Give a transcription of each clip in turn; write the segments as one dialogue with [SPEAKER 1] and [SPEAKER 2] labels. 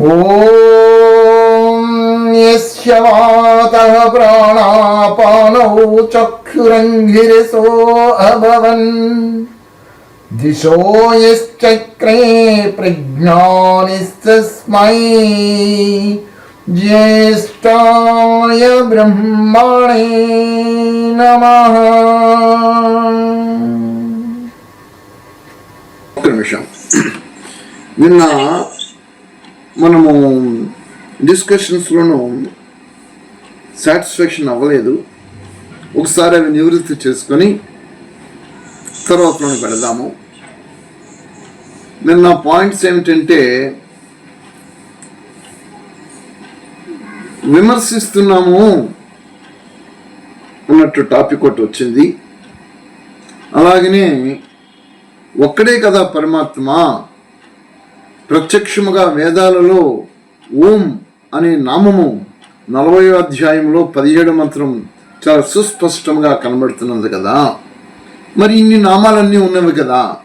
[SPEAKER 1] ॐ यस्य वातः प्राणापानौ चक्षुरङ्गिरसो अभवन् दिशो यश्चक्रे प्रज्ञानिस्तस्मै ज्येष्ठाय ब्रह्मणे नमः
[SPEAKER 2] ఒక్క నిమిషం నిన్న మనము డిస్కషన్స్లోనూ సాటిస్ఫాక్షన్ అవ్వలేదు. ఒకసారి అవి నివృత్తి చేసుకొని తర్వాతలోనే మనం పెడదాము. నిన్న పాయింట్స్ ఏమిటంటే విమర్శిస్తున్నాము అన్నట్టు టాపిక్ ఒకటి వచ్చింది. అలాగనే ఒక్కడే కదా పరమాత్మ ప్రత్యక్షముగా వేదాలలో ఓం అనే నామము నలభై అధ్యాయంలో పదిహేడు మంత్రం చాలా సుస్పష్టంగా కనబడుతున్నది కదా. మరి ఇన్ని నామాలన్నీ ఉన్నవి కదా.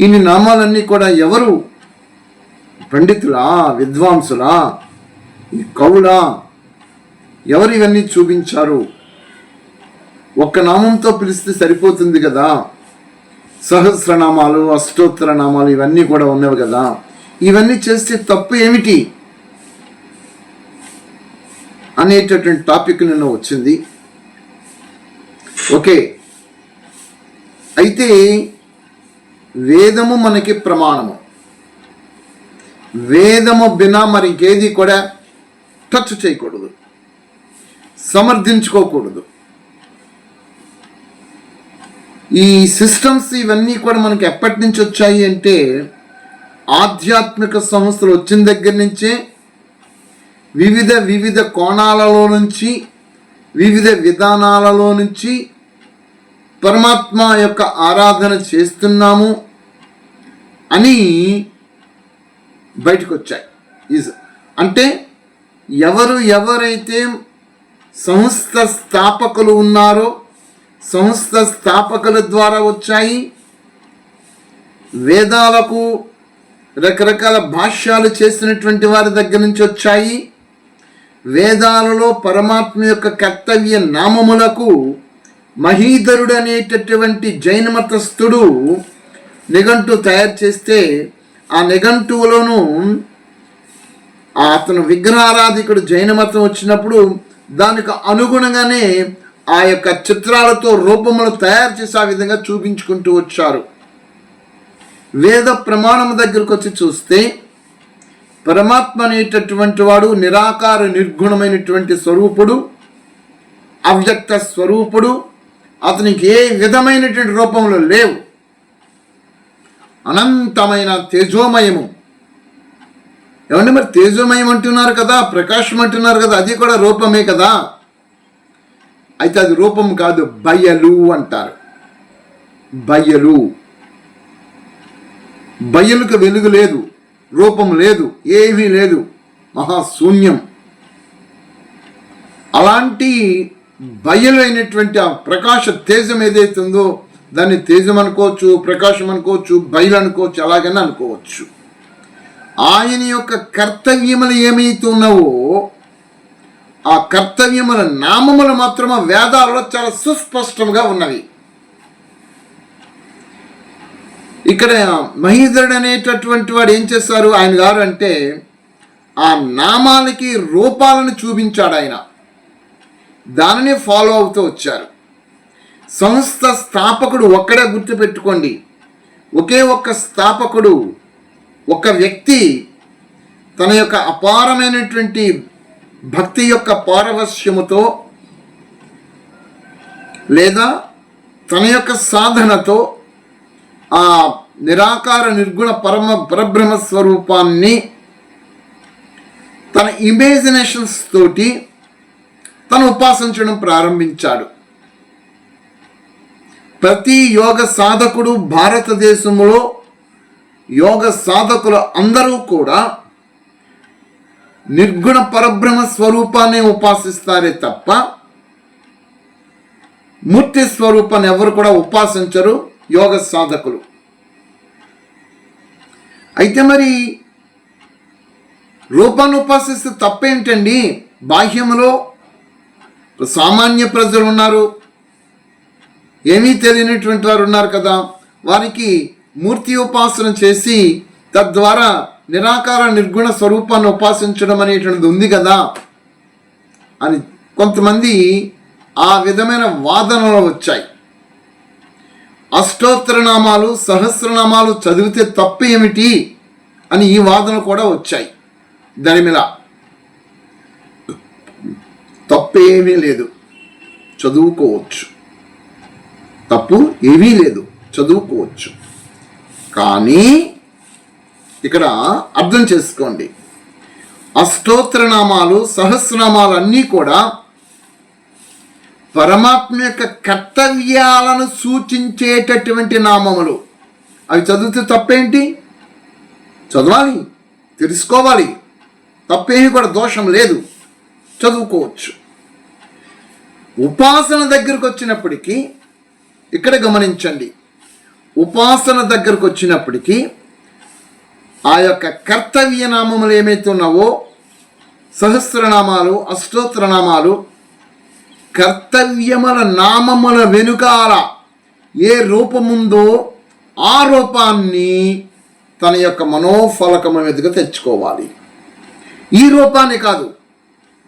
[SPEAKER 2] ఇన్ని నామాలన్నీ కూడా ఎవరు? పండితులా? విద్వాంసులా? ఈ కవులా? ఎవరు ఇవన్నీ చూపించారు? ఒక్క నామంతో పిలిస్తే సరిపోతుంది కదా. సహస్రనామాలు అష్టోత్తర నామాలు ఇవన్నీ కూడా ఉన్నవి కదా. ఇవన్నీ చేస్తే తప్పు ఏమిటి? అనేటటువంటి టాపిక్ నిన్న వచ్చింది. ఓకే. అయితే వేదము మనకి ప్రమాణము. వేదము బినా మరి ఇంకేది కూడా టచ్ చేయకూడదు. సమర్థించుకోకూడదు. ఈ సిస్టమ్స్ ఇవన్నీ కూడా మనకి ఎప్పటి నుంచి వచ్చాయి అంటే ఆధ్యాత్మిక సంస్థలు వచ్చిన దగ్గర నుంచే వివిధ వివిధ కోణాలలో నుంచి వివిధ విధానాలలో నుంచి పరమాత్మ యొక్క ఆరాధన చేస్తున్నాము అని బయటకు వచ్చాయి. ఈజ్ అంటే ఎవరు ఎవరైతే సంస్థ స్థాపకులు ఉన్నారో సంస్థ స్థాపకుల ద్వారా వచ్చాయి. వేదాలకు రకరకాల భాష్యాలు చేసినటువంటి వారి దగ్గర నుంచి వచ్చాయి. వేదాలలో పరమాత్మ యొక్క కర్తవ్య నామములకు మహీధరుడు అనేటటువంటి జైన మతస్థుడు నిఘంటు తయారు చేస్తే ఆ నిఘంటువులోనూ అతను విగ్రహారాధికుడు జైన మతం వచ్చినప్పుడు దానికి అనుగుణంగానే ఆ యొక్క చిత్రాలతో రూపములు తయారు చేసి ఆ విధంగా చూపించుకుంటూ వచ్చారు. వేద ప్రమాణం దగ్గరకు వచ్చి చూస్తే పరమాత్మ అనేటటువంటి వాడు నిరాకార నిర్గుణమైనటువంటి స్వరూపుడు అవ్యక్త స్వరూపుడు అతనికి ఏ విధమైనటువంటి రూపంలో లేవు. అనంతమైన తేజోమయము. ఏమంటే మరి తేజోమయం అంటున్నారు కదా ప్రకాశం అంటున్నారు కదా అది కూడా రూపమే కదా. అయితే అది రూపం కాదు బయలు అంటారు. బయలు బయలుకు వెలుగు లేదు రూపం లేదు ఏమీ లేదు మహాశూన్యం. అలాంటి బయలైనటువంటి ఆ ప్రకాశ తేజం ఏదైతే ఉందో దాన్ని తేజం అనుకోవచ్చు ప్రకాశం అనుకోవచ్చు బయలు అనుకోవచ్చు అలాగనే అనుకోవచ్చు. ఆయన యొక్క కర్తవ్యములు ఏమైతున్నావో ఆ కర్తవ్యముల నామములు మాత్రమే వేదాలలో చాలా సుస్పష్టంగా ఉన్నవి. ఇక్కడ మహీధరుడు అనేటటువంటి వాడు ఏం చేస్తారు? ఆయన గారు అంటే ఆ నామాలకి రూపాలను చూపించాడు ఆయన. దానిని ఫాలో అవుతూ వచ్చారు. సంస్థ స్థాపకుడు ఒక్కడే గుర్తుపెట్టుకోండి. ఒకే ఒక్క స్థాపకుడు ఒక వ్యక్తి తన యొక్క అపారమైనటువంటి భక్తి యొక్క పారవశ్యముతో లేదా తన యొక్క సాధనతో ఆ నిరాకార నిర్గుణ పరమ పరబ్రహ్మ స్వరూపాన్ని తన ఇమేజినేషన్స్ తోటి తను ఉపాసించడం ప్రారంభించాడు. ప్రతి యోగ సాధకుడు భారతదేశంలో యోగ సాధకులు అందరూ కూడా నిర్గుణ పరబ్రహ్మ స్వరూపాన్ని ఉపాసిస్తారే తప్ప మూర్తి స్వరూపాన్ని ఎవరు కూడా ఉపాసించరు యోగ సాధకులు. అయితే మరి రూపాన్ని ఉపాసిస్తే తప్పేంటండి? బాహ్యములో సామాన్య ప్రజలు ఉన్నారు. ఏమీ తెలియనటువంటి వారు ఉన్నారు కదా. వారికి మూర్తి ఉపాసన చేసి తద్వారా నిరాకార నిర్గుణ స్వరూపాన్ని ఉపాసించడం అనేటువంటిది ఉంది కదా అని కొంతమంది ఆ విధమైన వాదనలు వచ్చాయి. అష్టోత్తర నామాలు సహస్రనామాలు చదివితే తప్పు ఏమిటి అని ఈ వాదన కూడా వచ్చాయి. దాని మీద తప్పేమీ లేదు. చదువుకోవచ్చు. తప్పు ఏమీ లేదు. చదువుకోవచ్చు. కానీ ఇక్కడ అర్థం చేసుకోండి. అష్టోత్తరనామాలు సహస్రనామాలు అన్నీ కూడా పరమాత్మ యొక్క కర్తవ్యాలను సూచించేటటువంటి నామములు. అవి చదివితే తప్పేంటి? చదవాలి తెలుసుకోవాలి. తప్పేమి కూడా దోషం లేదు. చదువుకోవచ్చు. ఉపాసన దగ్గరకు వచ్చినప్పటికీ ఇక్కడ గమనించండి. ఉపాసన దగ్గరకు వచ్చినప్పటికీ ఆ యొక్క కర్తవ్య నామములు ఏమైతే ఉన్నావో సహస్రనామాలు అష్టోత్తరనామాలు కర్తవ్యముల నామముల వెనుకాల ఏ రూపముందో ఆ రూపాన్ని తన యొక్క మనోఫలకము మీదుగా తెచ్చుకోవాలి. ఈ రూపాన్ని కాదు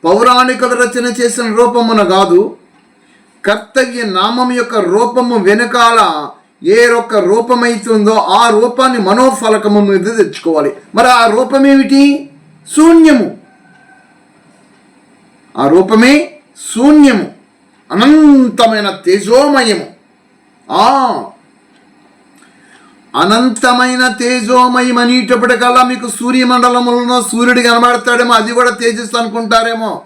[SPEAKER 2] పౌరాణికుల రచన చేసిన రూపమున కాదు కర్తవ్య నామం యొక్క రూపము వెనుకాల ఏ ఒక్క రూపమైతుందో ఆ రూపాన్ని మనోఫలకము మీద తెచ్చుకోవాలి. మరి ఆ రూపం ఏమిటి శూన్యము. ఆ రూపమే శూన్యము. అనంతమైన తేజోమయము. ఆ! అనంతమైన తేజోమయం అనేటప్పటికల్లా మీకు సూర్యమండలములలో సూర్యుడు కనబడతాడేమో అది కూడా తేజస్సు అనుకుంటారేమో.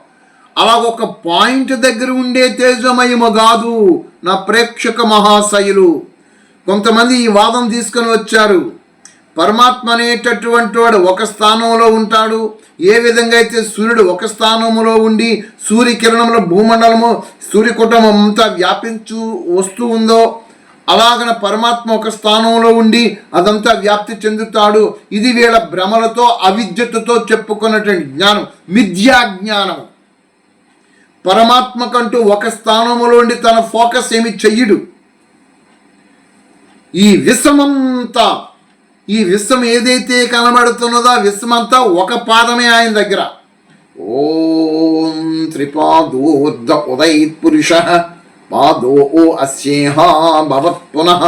[SPEAKER 2] అలా ఒక పాయింట్ దగ్గర ఉండే తేజోమయము కాదు నా ప్రేక్షక మహాశైలు కొంతమంది ఈ వాదం తీసుకొని వచ్చారు. పరమాత్మ అనేటటువంటి వాడు ఒక స్థానంలో ఉంటాడు. ఏ విధంగా అయితే సూర్యుడు ఒక స్థానములో ఉండి సూర్యకిరణముల భూమండలము సూర్యకుటుంబం అంతా వ్యాపించు వస్తూ ఉందో అలాగన పరమాత్మ ఒక స్థానంలో ఉండి అదంతా వ్యాప్తి చెందుతాడు. ఇది వీళ్ళ భ్రమలతో అవిద్యతతో చెప్పుకున్నటువంటి జ్ఞానం మిథ్యా జ్ఞానం పరమాత్మకంటూ ఒక స్థానములో ఉండి తన ఫోకస్ ఏమి చెయ్యడు. ఈ విశ్వమంతా ఈ విశ్వం ఏదైతే కనబడుతున్నదో ఆ విశ్వమంతా ఒక పాదమే ఆయన దగ్గర. ఓం త్రిపాదోర్ధ ఉదయ్ పురుష పాదో అస్యేహ భవత్ పునః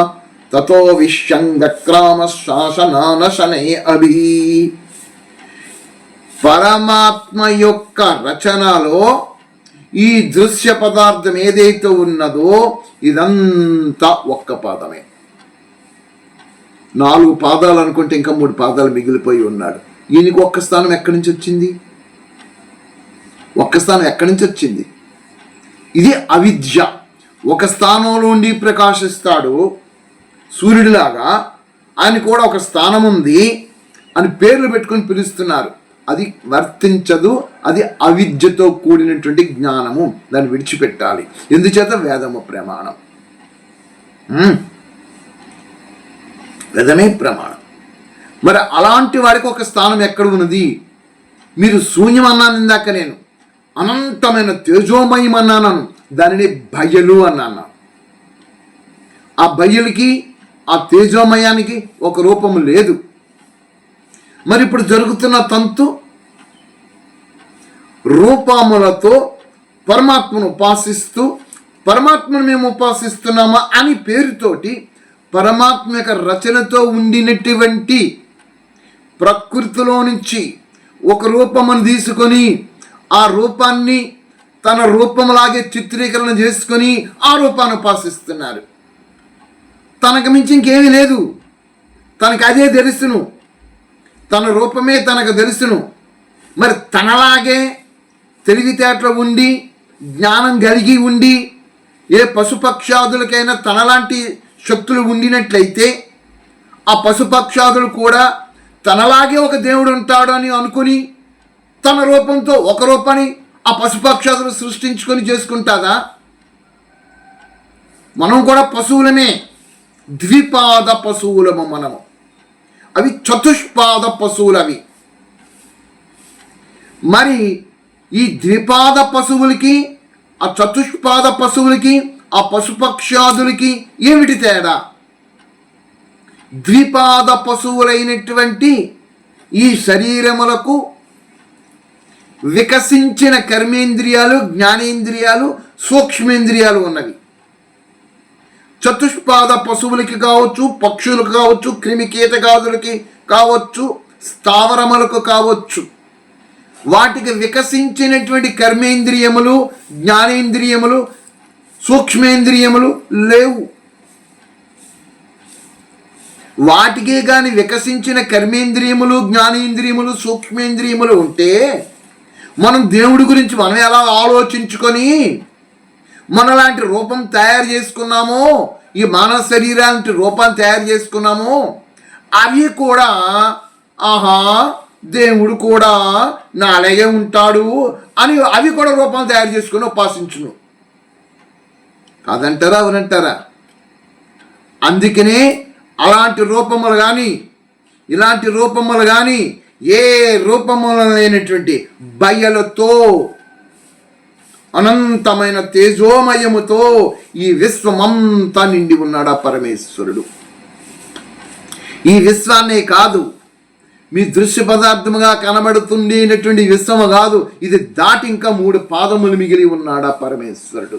[SPEAKER 2] తతో విశ్యంగక్రామ శాసనాన శనై అభి. పరమాత్మ యొక్క రచనలో ఈ దృశ్య పదార్థం ఏదైతే ఉన్నదో ఇదంతా ఒక్క పాదమే. నాలుగు పాదాలు అనుకుంటే ఇంకా మూడు పాదాలు మిగిలిపోయి ఉన్నాడు. ఈయనకి ఒక్క స్థానం ఎక్కడి నుంచి వచ్చింది? ఒక్క స్థానం ఎక్కడి నుంచి వచ్చింది? ఇది అవిద్య. ఒక స్థానంలో ఉండి ప్రకాశిస్తాడు సూర్యుడిలాగా. ఆయన కూడా ఒక స్థానం ఉంది అని పేర్లు పెట్టుకొని పిలుస్తున్నారు. అది వర్తించదు అది అవిద్యతో కూడినటువంటి జ్ఞానము. దాన్ని విడిచిపెట్టాలి. ఎందుచేత? వేదము ప్రమాణం. ఉమ్. ప్రమాణం. మరి అలాంటి వారికి ఒక స్థానం ఎక్కడ ఉన్నది మీరు శూన్యం అన్నాను ఇందాక నేను. అనంతమైన తేజోమయం అన్నాను దానిని భయలు అన్నాను. ఆ భయలకి ఆ తేజోమయానికి ఒక రూపము లేదు. మరి ఇప్పుడు జరుగుతున్న తంతు రూపములతో పరమాత్మను ఉపాసిస్తూ పరమాత్మను మేము ఉపాసిస్తున్నామా అని పేరుతోటి పరమాత్మ యొక్క రచనతో ఉండినటువంటి ప్రకృతిలో నుంచి ఒక రూపమును తీసుకొని ఆ రూపాన్ని తన రూపంలాగే చిత్రీకరణ చేసుకొని ఆ రూపాన్ని ఉపాసిస్తున్నారు. తనకు మించి ఇంకేమీ లేదు. తనకు అదే తెలుసును. తన రూపమే తనకు తెలుసును. మరి తనలాగే తెలివితేటలు ఉండి జ్ఞానం కలిగి ఉండి ఏ పశుపక్షాదులకైనా తనలాంటి శక్తులు ఉండినట్లయితే ఆ పశుపక్షాదులు కూడా తనలాగే ఒక దేవుడు ఉంటాడు అని అనుకుని తన రూపంతో ఒక రూపాన్ని ఆ పశుపక్షాదులు సృష్టించుకొని చేసుకుంటాదా మనం కూడా పశువులమే. ద్విపాద పశువులము మనము. అవి చతుష్పాద పశువులు అవి మరి ఈ ద్విపాద పశువులకి ఆ చతుష్పాద పశువులకి ఆ పశుపక్షాదులకి ఏమిటి తేడా? ద్విపాద పశువులైనటువంటి ఈ శరీరములకు వికసించిన కర్మేంద్రియాలు జ్ఞానేంద్రియాలు సూక్ష్మేంద్రియాలు ఉన్నవి. చతుష్పాద పశువులకి కావచ్చు పక్షులకు కావచ్చు క్రిమికీటకాదులకి కావచ్చు స్థావరములకు కావచ్చు. వాటికి వికసించినటువంటి కర్మేంద్రియములు జ్ఞానేంద్రియములు సూక్ష్మేంద్రియములు లేవు. వాటికే కానీ వికసించిన కర్మేంద్రియములు జ్ఞానేంద్రియములు సూక్ష్మేంద్రియములు ఉంటే మనం దేవుడి గురించి మనం ఎలా ఆలోచించుకొని మనలాంటి రూపం తయారు చేసుకున్నామో ఈ మానవ శరీరాలంటి రూపాన్ని తయారు చేసుకున్నామో అవి కూడా ఆహా దేవుడు కూడా నా అలాగే ఉంటాడు అని అవి కూడా రూపాలు తయారు చేసుకుని ఉపాసించును. కాదంటారా అవునంటారా? అందుకనే అలాంటి రూపములు కానీ ఇలాంటి రూపములు కానీ ఏ రూపములు లేనటువంటి బయ్యలతో అనంతమైన తేజోమయముతో ఈ విశ్వమంతా నిండి ఉన్నాడు ఆ పరమేశ్వరుడు? ఈ విశ్వాన్నే కాదు మీ దృశ్య పదార్థముగా కనబడుతుండేటటువంటి విశ్వము కాదు ఇది దాటి ఇంకా మూడు పాదములు మిగిలి ఉన్నాడా పరమేశ్వరుడు?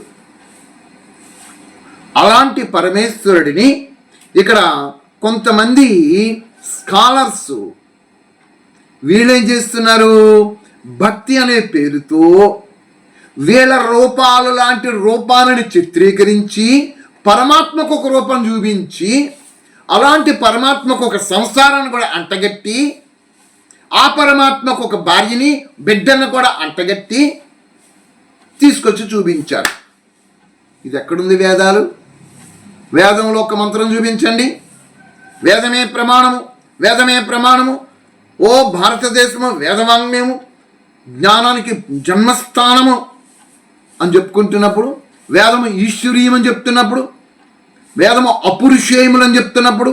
[SPEAKER 2] అలాంటి పరమేశ్వరుడిని ఇక్కడ కొంతమంది స్కాలర్స్ వీళ్ళేం చేస్తున్నారు? భక్తి అనే పేరుతో వీళ్ళ రూపాలు లాంటి రూపాలను చిత్రీకరించి పరమాత్మకు ఒక రూపం చూపించి అలాంటి పరమాత్మకు ఒక సంసారాన్ని కూడా అంటగట్టి ఆ పరమాత్మకు ఒక భార్యని బిడ్డను కూడా అంటగట్టి తీసుకొచ్చి చూపించారు. ఇది ఎక్కడుంది వేదాలు? వేదంలో ఒక మంత్రం చూపించండి. వేదమే ప్రమాణము వేదమే ప్రమాణము. ఓ భారతదేశము వేదవాంగ్మయము జ్ఞానానికి జన్మస్థానము అని చెప్పుకుంటున్నప్పుడు వేదము ఈశ్వరీయమని చెప్తున్నప్పుడు వేదము అపురుషేయములని చెప్తున్నప్పుడు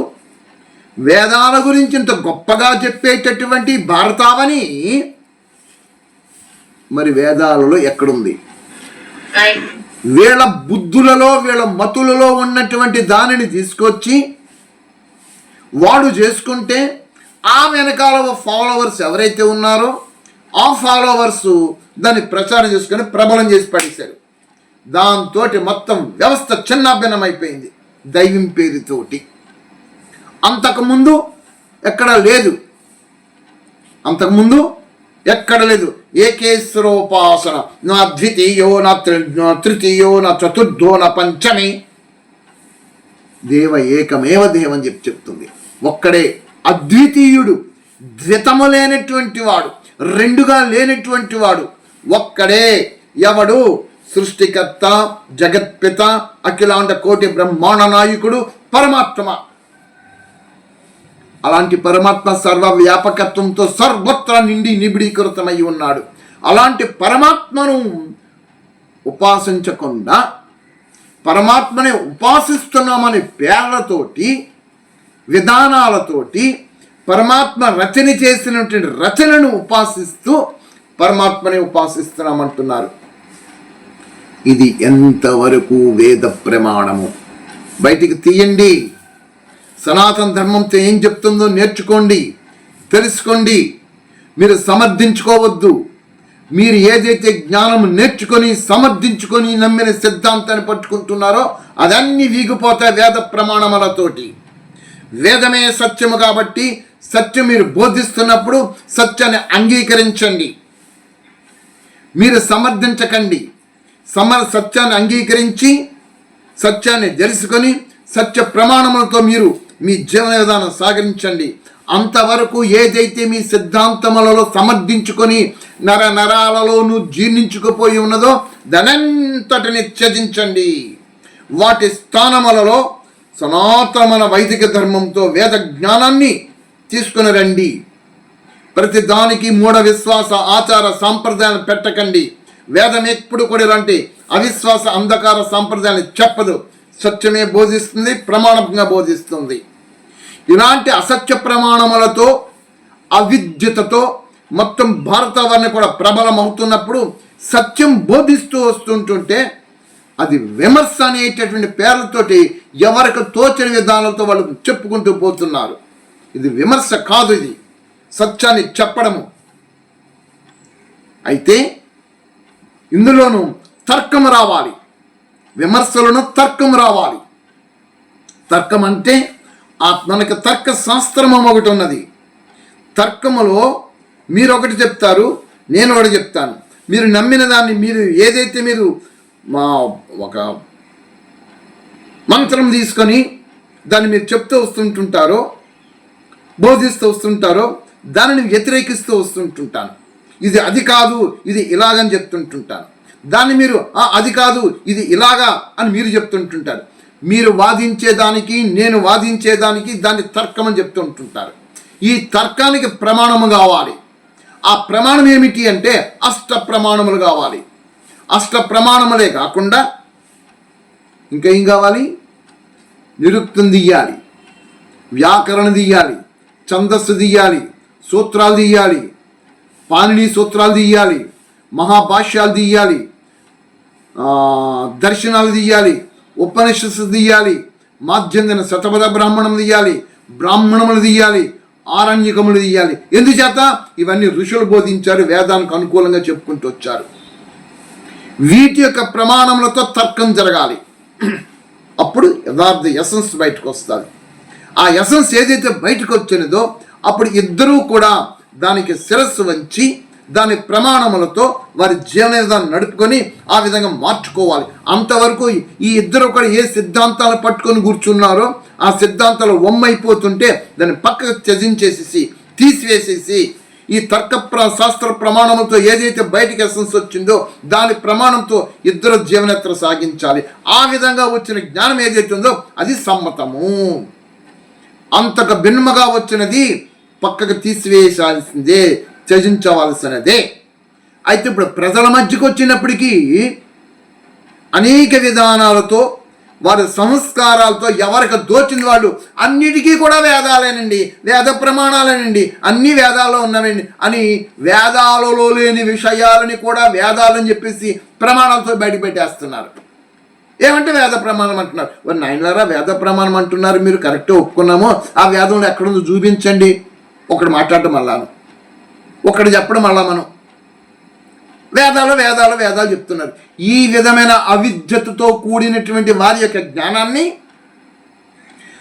[SPEAKER 2] వేదాల గురించి ఇంత గొప్పగా చెప్పేటటువంటి భారతావని మరి వేదాలలో ఎక్కడుంది? వీళ్ళ బుద్ధులలో వీళ్ళ మతులలో ఉన్నటువంటి దానిని తీసుకొచ్చి వాడు చేసుకుంటే ఆ వెనకాల ఫాలోవర్స్ ఎవరైతే ఉన్నారో ఆ ఫాలోవర్స్ దాన్ని ప్రచారం చేసుకొని ప్రబలం చేసి పడేశారు. దాంతో మొత్తం వ్యవస్థ చిన్నాభిన్నమైపోయింది దైవం పేరుతోటి. అంతకుముందు ఎక్కడా లేదు. అంతకుముందు ఎక్కడ లేదు. ఏకేశ్వరోపాసన. నా ద్వితీయో నా త్రి- తృతీయో నా చతుర్థో నా పంచమి. దేవ ఏకమేవ దేవం చెప్పి చెప్తుంది. ఒక్కడే అద్వితీయుడు ద్వితము లేనటువంటి వాడు రెండుగా లేనటువంటి వాడు ఒక్కడే ఎవడు? సృష్టికర్త జగత్పిత అఖిలాండ కోటి బ్రహ్మాండ నాయకుడు పరమాత్మ. అలాంటి పరమాత్మ సర్వ వ్యాపకత్వంతో సర్వత్రా నిండి నిబిడీకృతమై ఉన్నాడు. అలాంటి పరమాత్మను ఉపాసించకుండా పరమాత్మని ఉపాసిస్తున్నామనే పేర్లతోటి విధానాలతోటి పరమాత్మ రచన చేసినటువంటి రచనను ఉపాసిస్తూ పరమాత్మని ఉపాసిస్తున్నామంటున్నారు. ఇది ఎంతవరకు వేద ప్రమాణము? బయటికి తీయండి. సనాతన ధర్మంతో ఏం చెప్తుందో నేర్చుకోండి తెలుసుకోండి. మీరు సమర్థించుకోవద్దు. మీరు ఏదైతే జ్ఞానం నేర్చుకొని సమర్థించుకొని నమ్మిన సిద్ధాంతాన్ని పట్టుకుంటున్నారో అదన్నీ వీగిపోతాయి వేద ప్రమాణములతోటి. వేదమే సత్యము కాబట్టి సత్యం మీరు బోధిస్తున్నప్పుడు సత్యాన్ని అంగీకరించండి. మీరు సమర్థించకండి. సమ సత్యాన్ని అంగీకరించి సత్యాన్ని తెలుసుకొని సత్య ప్రమాణములతో మీరు మీ జీవన విధానం సాగరించండి. అంతవరకు ఏదైతే మీ సిద్ధాంతములలో సమర్థించుకొని నర నరాలలోనూ జీర్ణించుకుపోయి ఉన్నదో దానంతటిని త్యజించండి. వాటి స్థానములలో సనాతనమైన వైదిక ధర్మంతో వేద జ్ఞానాన్ని తీసుకుని రండి. ప్రతి దానికి మూఢ విశ్వాస ఆచార సాంప్రదాయాలు పెట్టకండి. వేదం ఎప్పుడు కూడా ఇలాంటి అవిశ్వాస అంధకార సాంప్రదాయాన్ని చెప్పదు. సత్యమే బోధిస్తుంది ప్రమాణంగా బోధిస్తుంది. ఇలాంటి అసత్య ప్రమాణములతో అవిద్యతతో మొత్తం భారతవర్ణ కూడా ప్రబలం అవుతున్నప్పుడు సత్యం బోధిస్తూ వస్తుంటుంటే అది విమర్శ అనేటటువంటి పేర్లతోటి ఎవరికి తోచని విధానాలతో వాళ్ళు చెప్పుకుంటూ పోతున్నారు. ఇది విమర్శ కాదు ఇది. సత్యాన్ని చెప్పడము. అయితే ఇందులోనూ తర్కం రావాలి. విమర్శలను తర్కం రావాలి. తర్కం అంటే ఆ మనకి తర్క శాస్త్రం ఒకటి ఉన్నది. తర్కములో మీరు ఒకటి చెప్తారు నేను ఒకటి చెప్తాను. మీరు నమ్మిన దాన్ని మీరు ఏదైతే మీరు మా ఒక మంత్రం తీసుకొని దాన్ని మీరు చెప్తూ వస్తుంటుంటారో బోధిస్తూ వస్తుంటారో దానిని వ్యతిరేకిస్తూ వస్తుంటుంటాను. ఇది అది కాదు ఇది ఇలాగని చెప్తుంటుంటాను. దాన్ని మీరు అది కాదు ఇది ఇలాగా అని మీరు చెప్తుంటుంటారు. మీరు వాదించేదానికి నేను వాదించేదానికి దాన్ని తర్కం అని చెప్తుంటుంటారు. ఈ తర్కానికి ప్రమాణము కావాలి. ఆ ప్రమాణం ఏమిటి అంటే అష్ట ప్రమాణములు కావాలి. అష్ట ప్రమాణములే కాకుండా ఇంకా ఏం కావాలి? నిరుక్తం తీయాలి. వ్యాకరణ తీయాలి. ఛందస్సు తీయాలి. సూత్రాలు తీయాలి. పాణిని సూత్రాలు తీయాలి. మహాభాష్యాలు తీయాలి. దర్శనాలు తీయాలి ఉపనిషత్తు తీయాలి మాధ్యందిన శతపథ బ్రాహ్మణం తీయాలి బ్రాహ్మణములు తీయాలి ఆరణ్యకములు తీయాలి. ఎందుచేత? ఇవన్నీ ఋషులు బోధించారు వేదానికి అనుకూలంగా చెప్పుకుంటూ వచ్చారు. వీటి యొక్క ప్రమాణములతో తర్కం జరగాలి. అప్పుడు యథార్థ ఎసెన్స్ బయటకు వస్తుంది. ఆ ఎసెన్స్ ఏదైతే బయటకు వచ్చినదో అప్పుడు ఇద్దరూ కూడా దానికి శిరస్సు వంచి దాని ప్రమాణములతో వారి జీవన విధానం నడుపుకొని ఆ విధంగా మార్చుకోవాలి. అంతవరకు ఈ ఇద్దరు కూడా ఏ సిద్ధాంతాలు పట్టుకొని కూర్చున్నారో ఆ సిద్ధాంతాలు ఒమ్మైపోతుంటే దాన్ని పక్కకు త్యజించేసేసి తీసివేసేసి ఈ తర్క ప్ర శాస్త్ర ప్రమాణంతో ఏదైతే బయటికి ఎసెన్స్ వచ్చిందో దాని ప్రమాణంతో ఇద్దరు జీవనయాత్ర సాగించాలి. ఆ విధంగా వచ్చిన జ్ఞానం ఏదైతే ఉందో అది సమ్మతము. అంతకు భిన్నముగా వచ్చినది పక్కకు తీసివేయాల్సిందే. త్యజించవలసినదే. అయితే ఇప్పుడు ప్రజల మధ్యకు వచ్చినప్పటికీ అనేక విధానాలతో వారి సంస్కారాలతో ఎవరికి దోచింది వాళ్ళు? అన్నిటికీ కూడా వేదాలేనండి. వేద ప్రమాణాలేనండి. అన్ని వేదాల్లో ఉన్నవండి. అని వేదాలలో లేని విషయాలని కూడా వేదాలని చెప్పేసి ప్రమాణాలతో బయట పెట్టేస్తున్నారు ఏమంటే వేద ప్రమాణం అంటున్నారు? మరి నాయనలారా వేద ప్రమాణం అంటున్నారు. మీరు కరెక్ట్గా ఒప్పుకున్నాము. ఆ వేదంలో ఎక్కడుందో చూపించండి. ఒకటి మాట్లాడటం మళ్ళాను ఒకటి చెప్పడం మళ్ళా మనం. వేదాలు వేదాలు వేదాలు చెప్తున్నారు. ఈ విధమైన అవిద్యతతో కూడినటువంటి వారి యొక్క జ్ఞానాన్ని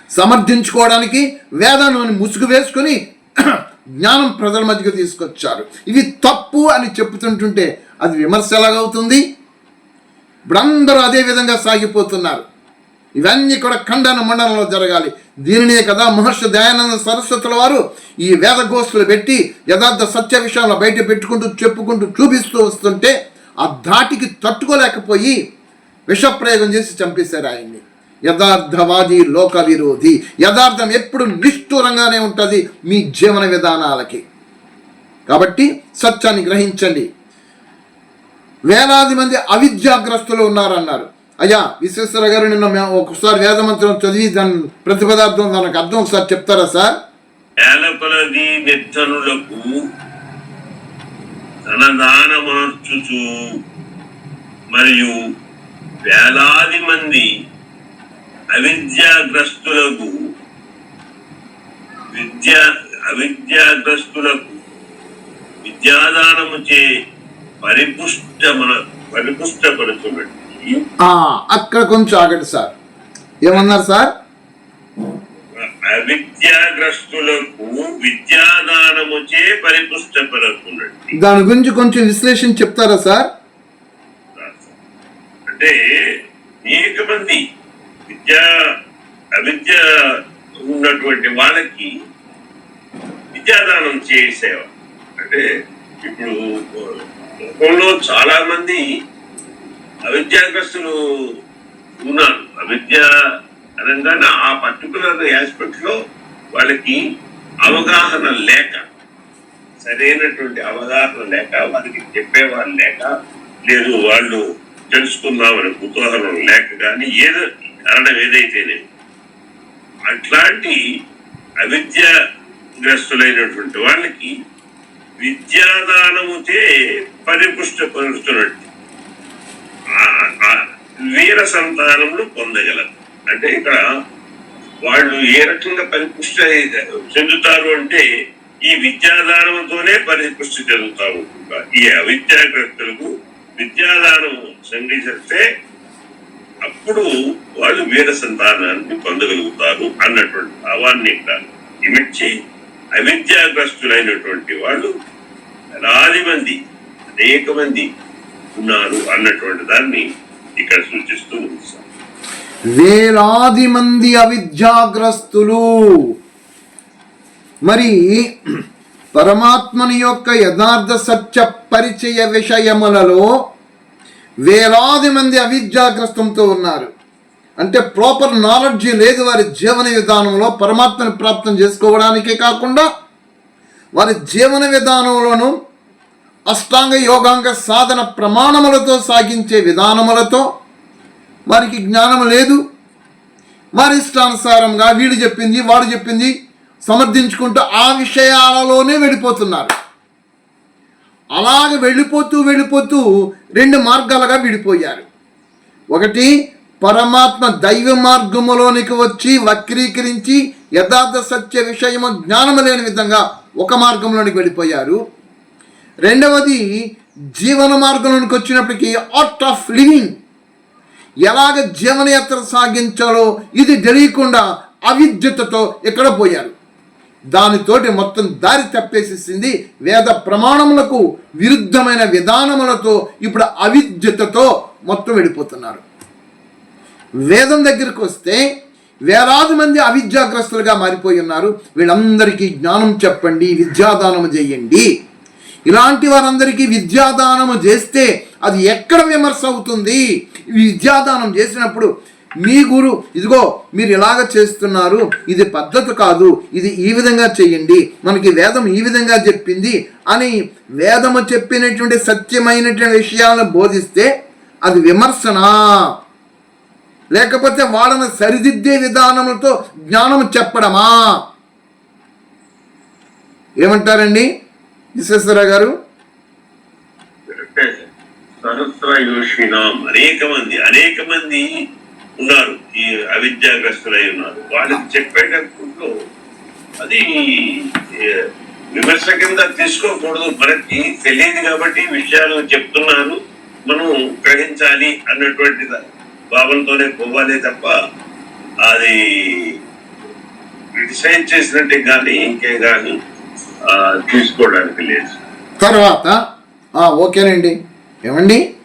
[SPEAKER 2] సమర్థించుకోవడానికి వేదాలను ముసుగు వేసుకొని జ్ఞానం ప్రజల మధ్యకు తీసుకొచ్చారు. ఇవి తప్పు అని చెప్పుతుంటుంటే అది విమర్శ ఎలాగవుతుంది ఇప్పుడు అందరూ అదే విధంగా సాగిపోతున్నారు. ఇవన్నీ కూడా ఖండన మండలంలో జరగాలి. దీనినే కదా మహర్షి దయానంద సరస్వతుల వారు ఈ వేదగోస్తులు పెట్టి యథార్థ సత్య విషయాలను బయట పెట్టుకుంటూ చెప్పుకుంటూ చూపిస్తూ వస్తుంటే ఆ ధాటికి తట్టుకోలేకపోయి విషప్రయోగం చేసి చంపేశారు ఆయన్ని. యథార్థవాది లోక విరోధి యథార్థం ఎప్పుడు నిష్ఠూరంగానే ఉంటుంది మీ జీవన విధానాలకి. కాబట్టి సత్యాన్ని గ్రహించండి. వేలాది మంది అవిద్యాగ్రస్తులు ఉన్నారన్నారు. అయ్యా విశ్వేశ్వర గారు నిన్న మేము ఒకసారి వేదమంత్రం చదివి దాని ప్రతిపదార్థం దానికి అర్థం ఒకసారి చెప్తారా సార్?
[SPEAKER 3] వేల కొలది నిర్ధనులకు తన దానమర్చుచు మరియు వేలాది మంది అవిద్యాగ్రస్తులకు విద్యా అవిద్యాగ్రస్తులకు విద్యాదానము చే పరిపుష్టమన పరిపుష్టపడుతున్నట్టు
[SPEAKER 2] ఆ, అక్కడ కొంచెం ఆగండి సార్. ఏమన్నారు సార్?
[SPEAKER 3] అవిద్యాగ్రస్తులకు
[SPEAKER 2] దాని గురించి కొంచెం విశ్లేషణ చెప్తారా సార్?
[SPEAKER 3] అంటే అనేక మంది విద్య అవిద్య ఉన్నటువంటి వాళ్ళకి విద్యాదానం చేసేవ అంటే ఇప్పుడు లోకంలో చాలా మంది అవిద్యాగ్రస్తులు ఉన్నారు. అవిద్య అనగానే ఆ పర్టికులర్ ఆస్పెక్ట్లో వాళ్ళకి అవగాహన లేక సరైనటువంటి అవగాహన లేక వారికి చెప్పేవాళ్ళు లేక లేదు వాళ్ళు తెలుసుకుందామని కుతూహలం లేక కానీ ఏదో కారణం ఏదైతేనే అట్లాంటి అవిద్యాగ్రస్తులైనటువంటి వాళ్ళకి విద్యాదానముచే పరిపుష్టపరుస్తున్నట్టు ఆ- వీర సంతానములు పొందగలరు. అంటే ఇక్కడ వాళ్ళు ఏ రకంగా పరిపుష్టి చెందుతారు అంటే ఈ విద్యాదానంతోనే పరిపుష్టి చెందుతారు ఈ అవిద్యాగ్రస్తులకు విద్యాదానం సంఘిస్తే అప్పుడు వాళ్ళు వీర సంతానాన్ని పొందగలుగుతారు అన్నటువంటి భావాన్ని ఇక్కడ ఇమిడ్చి అవిద్యాగ్రస్తులైనటువంటి వాళ్ళు వేలాది మంది అనేక మంది ఉన్నారు అన్నటువంటి దాన్ని ఇక్కడ సూచిస్తూ
[SPEAKER 2] వేలాది మంది అవిద్యాగ్రస్తులు. మరి పరమాత్మని యొక్క యథార్థ సత్య పరిచయ విషయములలో వేలాది మంది అవిద్యాగ్రస్తంతో ఉన్నారు. అంటే ప్రాపర్ నాలెడ్జ్ లేదు వారి జీవన విధానంలో పరమాత్మని ప్రాప్తం చేసుకోవడానికే కాకుండా వారి జీవన విధానంలోనూ అష్టాంగ యోగాంగ సాధన ప్రమాణములతో సాగించే విధానములతో వారికి జ్ఞానం లేదు. వారి ఇష్టానుసారంగా వీడు చెప్పింది వాడు చెప్పింది సమర్థించుకుంటూ ఆ విషయాలలోనే వెళ్ళిపోతున్నారు. అలాగ వెళ్ళిపోతూ వెళ్ళిపోతూ రెండు మార్గాలుగా విడిపోయారు. ఒకటి పరమాత్మ దైవ మార్గములోనికి వచ్చి వక్రీకరించి యథార్థ సత్య విషయము జ్ఞానము లేని విధంగా ఒక మార్గంలోనికి వెళ్ళిపోయారు. రెండవది జీవన మార్గంలోనికి వచ్చినప్పటికీ ఆర్ట్ ఆఫ్ లివింగ్ ఎలాగ జీవనయాత్ర సాగించాలో ఇది తెలియకుండా అవిద్యతతో ఎక్కడ పోయారు. దానితోటి మొత్తం దారి తప్పేసేసింది వేద ప్రమాణములకు విరుద్ధమైన విధానములతో ఇప్పుడు అవిద్యతతో మొత్తం వెళ్ళిపోతున్నారు. వేదం దగ్గరికి వస్తే వేలాది మంది అవిద్యాగ్రస్తులుగా మారిపోయి ఉన్నారు. వీళ్ళందరికీ జ్ఞానం చెప్పండి విద్యాదానం చేయండి. ఇలాంటి వారందరికీ విద్యాదానము చేస్తే అది ఎక్కడ విమర్శ అవుతుంది విద్యాదానం చేసినప్పుడు మీ గురు ఇదిగో మీరు ఇలాగ చేస్తున్నారు ఇది పద్ధతి కాదు ఇది ఈ విధంగా చేయండి మనకి వేదం ఈ విధంగా చెప్పింది అని వేదము చెప్పినటువంటి సత్యమైనటువంటి విషయాలను బోధిస్తే అది విమర్శనా? లేకపోతే వాళ్ళని సరిదిద్దే విధానములతో జ్ఞానం చెప్పడమా? ఏమంటారండి? విశ్వేశ్వరరావు గారు?
[SPEAKER 3] సహస్రయోషినాం అనేక మంది అనేక మంది ఉన్నారు. ఈ అవిద్యాగ్రస్తులై ఉన్నారు. వాళ్ళకి చెప్పేటప్పుడు అది విమర్శ కింద తీసుకోకూడదు. మనకి తెలియదు కాబట్టి విషయాలు చెప్తున్నారు. మనం గ్రహించాలి అన్నటువంటి భావంతోనే పోవాలి తప్ప అది క్రిటిసైజ్ చేసినట్టే కానీ ఇంకే కానీ తీసుకోవడానికి లేదు.
[SPEAKER 2] తర్వాత ఓకేనండి. ఏమండి?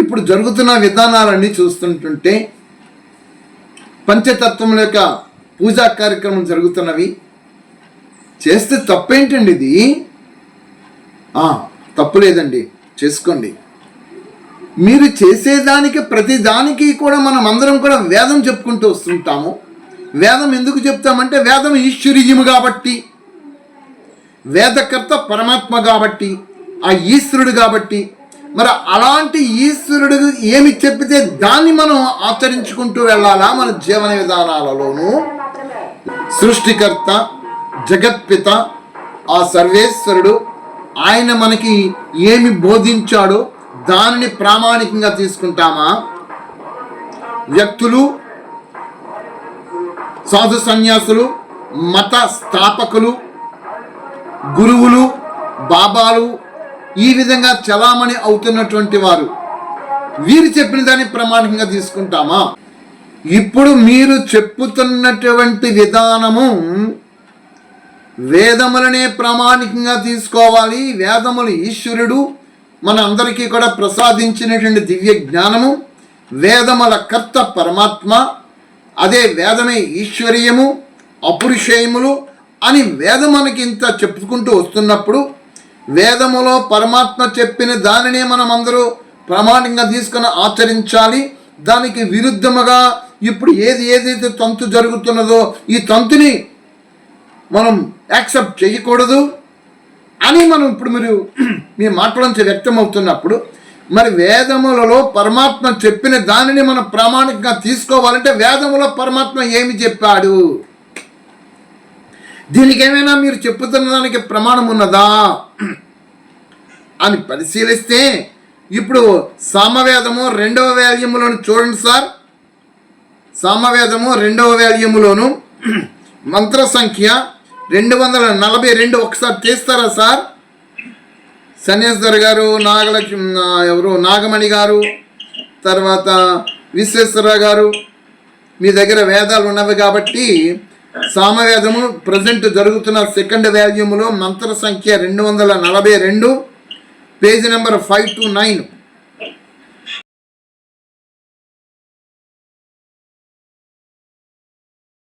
[SPEAKER 2] ఇప్పుడు జరుగుతున్న విధానాలన్నీ చూస్తుంటుంటే పంచతత్వముల యొక్క పూజా కార్యక్రమం జరుగుతున్నవి చేస్తే తప్పేంటండి ఇది? తప్పు లేదండి. చేసుకోండి. మీరు చేసేదానికి ప్రతిదానికి కూడా మనం అందరం కూడా వేదం చెప్పుకుంటూ వస్తుంటాము. వేదం ఎందుకు చెప్తామంటే వేదం ఈశ్వరీయము కాబట్టి. వేదకర్త పరమాత్మ కాబట్టి ఆ ఈశ్వరుడు కాబట్టి. మరి అలాంటి ఈశ్వరుడు ఏమి చెప్పితే దాన్ని మనం ఆచరించుకుంటూ వెళ్ళాలా మన జీవన విధానాలలోనూ? సృష్టికర్త జగత్పిత ఆ సర్వేశ్వరుడు ఆయన మనకి ఏమి బోధించాడో దానిని ప్రామాణికంగా తీసుకుంటామా? వ్యక్తులు సాధు సన్యాసులు మత స్థాపకులు గురువులు బాబాలు ఈ విధంగా చలామణి అవుతున్నటువంటి వారు. వీరు చెప్పిన దాన్ని ప్రామాణికంగా తీసుకుంటామా? ఇప్పుడు మీరు చెప్పుతున్నటువంటి విధానము వేదములనే ప్రామాణికంగా తీసుకోవాలి. వేదములు ఈశ్వరుడు మన అందరికీ కూడా ప్రసాదించినటువంటి దివ్య జ్ఞానము. వేదముల కర్త పరమాత్మ. అదే వేదమే ఈశ్వరీయము అపురుషేయములు అని వేదం మనకి ఇంత చెప్పుకుంటూ వస్తున్నప్పుడు వేదములో పరమాత్మ చెప్పిన దానినే మనం అందరూ ప్రామాణికంగా తీసుకుని ఆచరించాలి. దానికి విరుద్ధముగా ఇప్పుడు ఏది ఏదైతే తంతు జరుగుతున్నదో ఈ తంతుని మనం యాక్సెప్ట్ చేయకూడదు అని మనం ఇప్పుడు మీరు మీ మాటలోంచి వ్యక్తం అవుతున్నప్పుడు మరి వేదములలో పరమాత్మ చెప్పిన దానిని మనం ప్రామాణికంగా తీసుకోవాలంటే వేదములో పరమాత్మ ఏమి చెప్పాడు? దీనికి ఏమైనా మీరు చెప్పుతున్న దానికి ప్రమాణం ఉన్నదా అని పరిశీలిస్తే ఇప్పుడు సామవేదము రెండవ వాల్యూములను చూడండి సార్. సామవేదము రెండవ వాల్యూములోను మంత్ర సంఖ్య రెండు వందల నలభై రెండు ఒకసారి తీస్తారా సార్? సన్యాసర్ గారు నాగలక్ష్మి ఎవరు? నాగమణి గారు తర్వాత విశ్వేశ్వరరావు గారు మీ దగ్గర వేదాలు ఉన్నవి కాబట్టి సామవేదము ప్రజెంట్ జరుగుతున్న సెకండ్ వాల్యూములో మంత్ర సంఖ్య రెండు వందల నలభై రెండు page number five two nine.